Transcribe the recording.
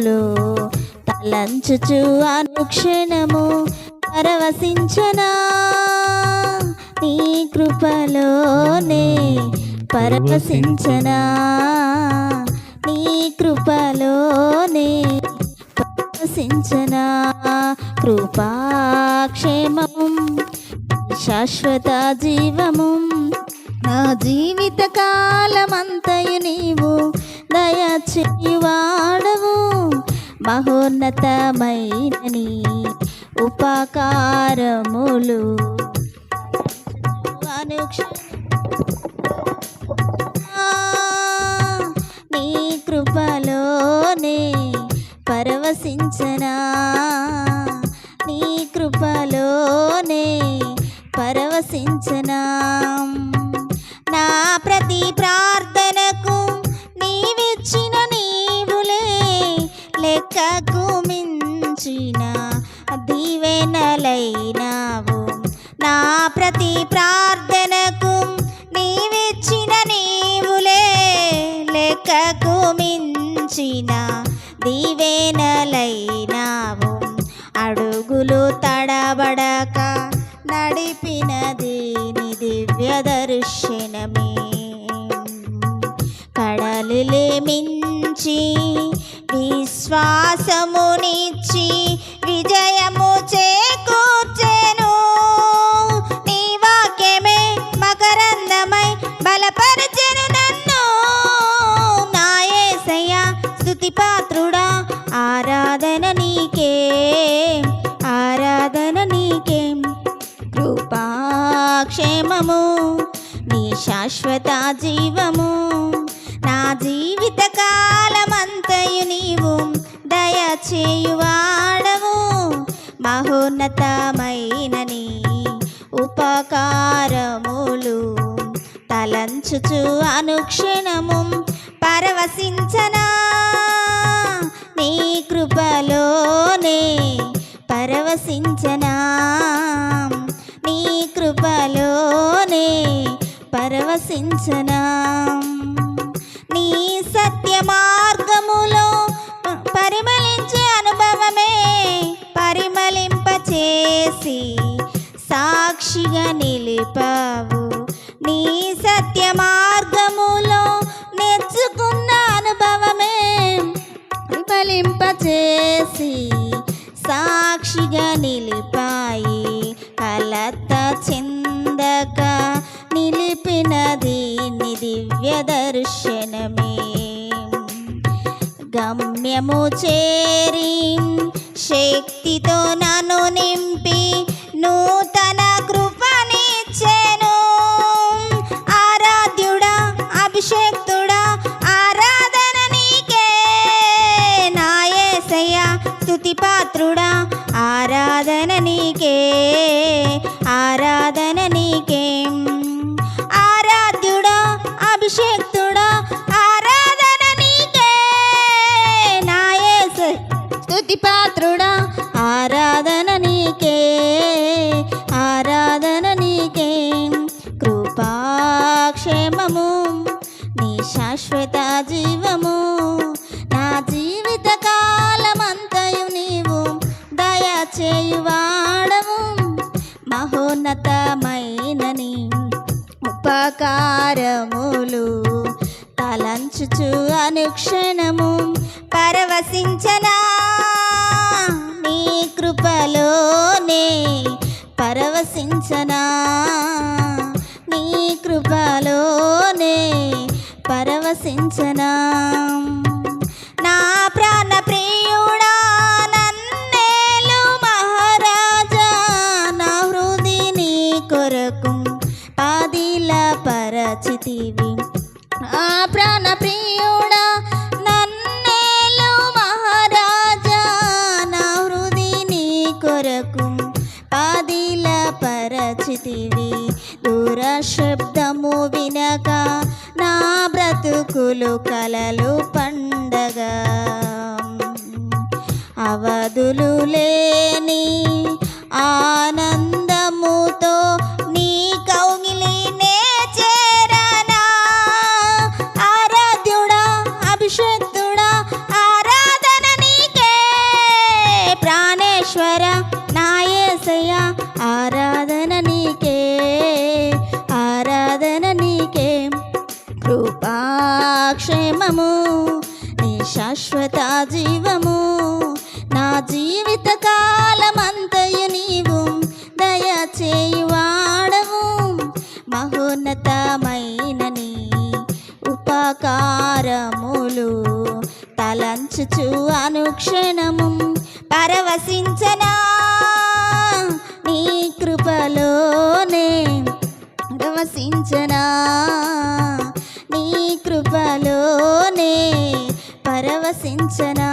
కార్యములు తలంచుచు అనుక్షణము పరవశించనా? నీ కృపలోనే పరవశించనా? నీ కృపలోనే పరవశించనా? కృపాక్షేమం శాశ్వత జీవము నా జీవిత కాలమంతయు నీవు దయచేవాడవు. మహోన్నతమైనని ఉపకారములు నీ కృపలోనే పరవశించనా. నీ కృపలోనే పరవశించనా. నా ప్రతి ప్రా దీవెనలైనావు నా ప్రతి ప్రార్థనకు నీవిచ్చిన నీవులే లెక్కకు మించిన దీవేనలైనావు. అడుగులు తడబడక నడిపినది నీ దివ్య దర్శనమే. కడలిలే మించి విశ్వాసమునిచ్చి విజయము చే బలపరచెను నన్ను. నా ఏసయ్య స్థుతి పాత్రుడా ఆరాధన నీకే ఆరాధన నీకే. కృపాక్షేమము నీ శాశ్వత జీవము నా జీవిత కాలమంతయు నీవు దయచేయువాడవు. మహోన్నతమైన నీ ఉపకారములు తలంచుచు అనుక్షణము పరవశించనా? నీ కృపలోనే పరవశించనా? నీ కృపలోనే పరవశించనా? నీ సత్య మార్గములో పరిమళించే అనుభవమే పరిమళింపచేసి సాక్షిగా నిలిపావు. చేసి సాక్షిగా నిలిపాయి. కలత చెందక నిలిపినది నీ దివ్య దర్శనమే. గమ్యము చేరి శక్తితో నన్ను నింపి నూత ఆరాధన నీకే? ఆరాధ్యుడా అభిషేక్తుడా ఆరాధన నీకే. నాయస్ స్థుతి పాత్రుడా ఆరాధన నీకే. ఆరాధన నీకే? కృపాక్షేమము ఉపకారములు తలంచుచు అనుక్షణము పరవశించనా? నీ కృపలోనే పరవశించనా? నీ కృపలోనే పరవశించనా? నా ప్రాణ ప్రియుడు చేతివి దూర శబ్దము వినక నా బ్రతుకులు కలలు పండగ. అవధులు లేని ఆనందముతో నీ కౌమిలి నే చేరనా. ఆరాధ్యుడా అభిషక్తుడా ఆరాధన నీకే. ప్రాణేశ్వర నాయసయ ఆరా క్షేమము నీ శాశ్వత జీవము నా జీవిత కాలమంతయు నీవు దయచేయువాడవు. మహోన్నతమైన నీ ఉపకారములు తలంచుచు అనుక్షణము పరవశించనా నీ కృపలోనే పరవశించనా